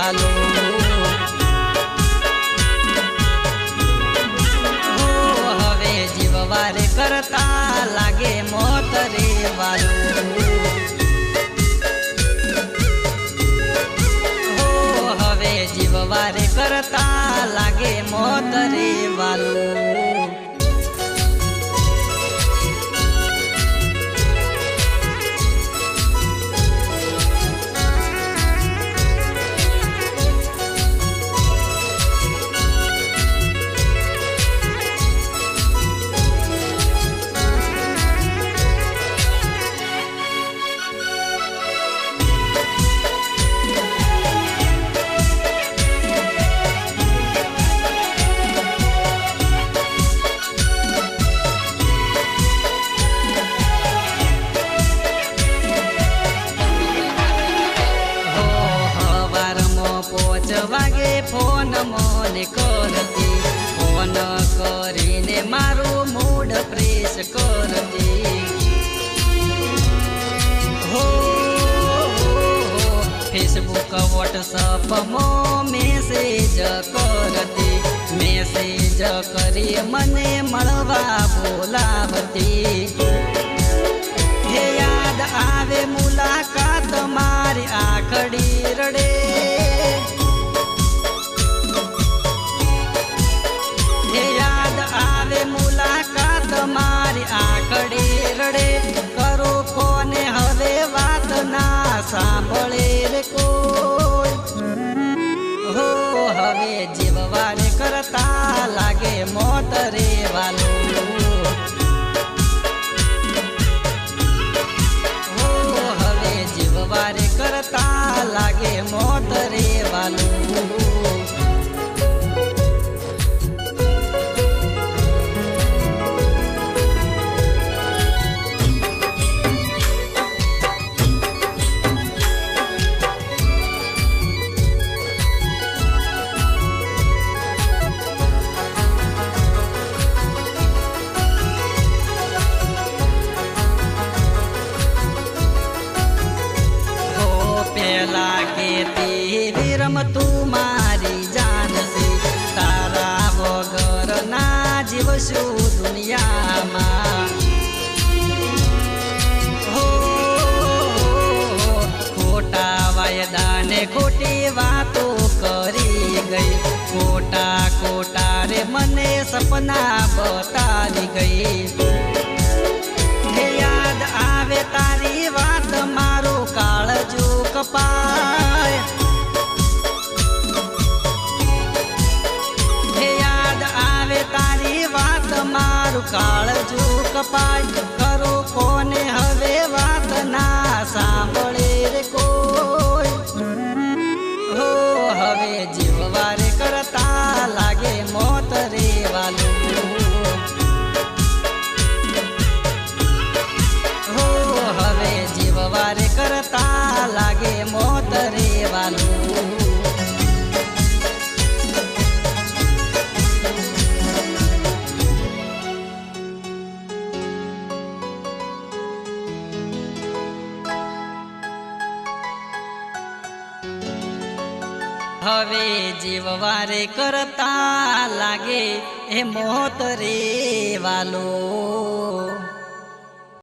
વાલો જીવવારે કરતા લાગે મોત રે વાલો. હવે જીવવારે કરતા લાગે મોત રે વાલો. વાગે ફોન મને કરતી, ફોન કરીને મારું મૂડ પ્રેસ કરતી. હો ફેસબુક વોટ્સઅપમાં મેસેજ કરતી મેસેજ કરી મને મળવા બોલાવતી. સાંભળે જીવશું દુનિયામાં ખોટા વાયદાને ખોટી વાતો કરી ગઈ ખોટા ખોટા રે મને સપના બતાવી ગઈ મારું કાળજુ કપાય, કરો કોને હવે વાત ના સાંભળે રે કોઈ. હો, હવે જીવવારે કરતા લાગે મોત રે વાલું. હો, હવે જીવવારે કરતા લાગે હવે જીવવારે કરતા લાગે એ મોત રે વાલો.